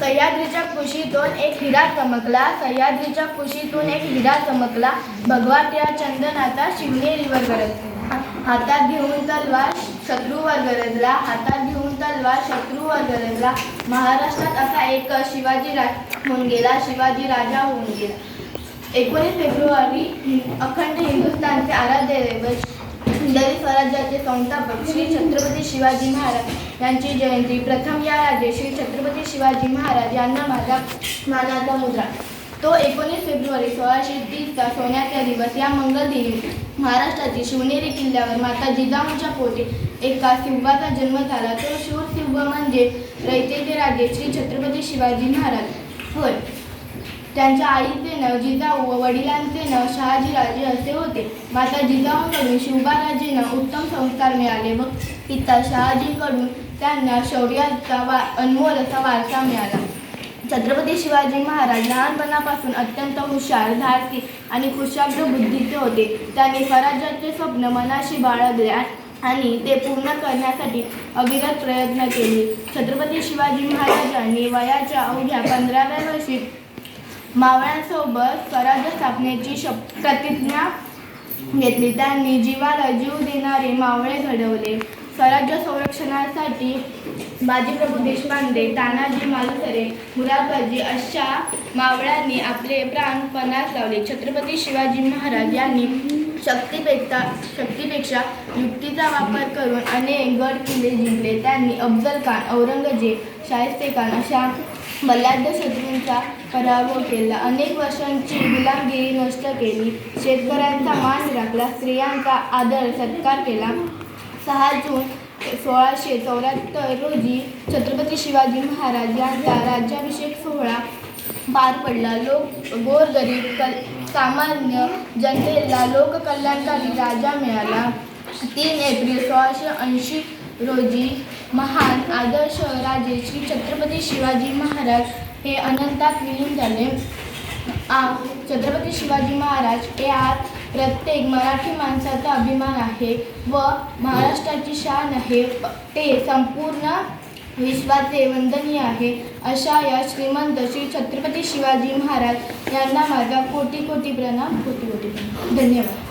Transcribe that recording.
सह्याद्रीच्या कुशीतून एक हिरा चमकला. सह्याद्रीच्या कुशीतून एक हिरा चमकला. भगवा त्या चंदनाचा शिवनेरीवर गरजला हातात घेऊन तलवार शत्रूवर गरजला. हातात घेऊन तलवार शत्रूवर गरजला. महाराष्ट्रात असा एक शिवाजी राज होऊन गेला. शिवाजी राजा होऊन गेला. एकोणीस फेब्रुवारी अखंड हिंदुस्थानचे आराध्य दैवत दलित स्वराज्याचे संस्थापक श्री छत्रपती शिवाजी महाराज यांची जयंती. प्रथम या राजे श्री छत्रपती शिवाजी महाराज यांना माझा मानाचा मुद्रा. तो एकोणीस फेब्रुवारी सोळाशे तीसचा सोन्याचा दिवस या मंगल दिनी महाराष्ट्रातील शिवनेरी किल्ल्यावर माता जिजाऊच्या पोटी एका सिंहाचा जन्म झाला. तो शूर सिंह म्हणजे रयतेचे राजे श्री छत्रपती शिवाजी महाराज. होय. त्यांच्या आईचे नाव जिजाऊ व वडिलांचे नाव शहाजीराजे असे होते. माता जिजाऊंकडून शिवबाराजेंना उत्तम संस्कार मिळाले व पिता शहाजींकडून त्यांना शौर्याचा वा अनमोल असा वारसा मिळाला. छत्रपती शिवाजी महाराज लहानपणापासून अत्यंत हुशार धाडसी आणि कुशाग्र बुद्धीचे होते. त्यांनी स्वराज्याचे स्वप्न मनाशी बाळगले आणि ते पूर्ण करण्यासाठी अविरत प्रयत्न केले. छत्रपती शिवाजी महाराजांनी वयाच्या अवघ्या पंधराव्या वर्षी मावळ्यांसोबत स्वराज्य स्थापनेची शप प्रतिज्ञा घेतली. त्यांनी जीवाला जीव देणारे मावळे घडवले. स्वराज्य संरक्षणासाठी बाजीप्रभू देशपांडे तानाजी मालुसरे मुराबाजी अशा मावळ्यांनी आपले प्राण पणास लावले. छत्रपती शिवाजी महाराज यांनी शक्तीपेक्षा शक्तीपेक्षा युक्तीचा वापर करून अनेक गड किल्ले जिंकले. त्यांनी अफजल खान औरंगजेब शाहिस्ते खान अशा बलाढ्य शत्रूंचा पराभव केला. अनेक वर्षांची गुलामगिरी नष्ट केली. शेतकऱ्यांचा मान राखला. स्त्रियांचा आदर सत्कार केला. सहा जून सोळाशे चौऱ्याहत्तर रोजी छत्रपती शिवाजी महाराज यांचा राज्याभिषेक सोहळा पार पडला. लोक गोरगरीब कल सामान्य जनतेला लोककल्याणकारी राजा मिळाला. तीन एप्रिल सोळाशे ऐंशी रोजी महान आदर्श राजे श्री छत्रपती शिवाजी महाराज हे अनंतात विलीन झाले. आ छत्रपती शिवाजी महाराज हे आज प्रत्येक मराठी माणसाचा अभिमान आहे व महाराष्ट्राची शान आहे. ते संपूर्ण विश्वाचे वंदनीय आहे. अशा या श्रीमंत श्री छत्रपती शिवाजी महाराज यांना माझा कोटी कोटी प्रणाम कोटी कोटी प्रणाम. धन्यवाद.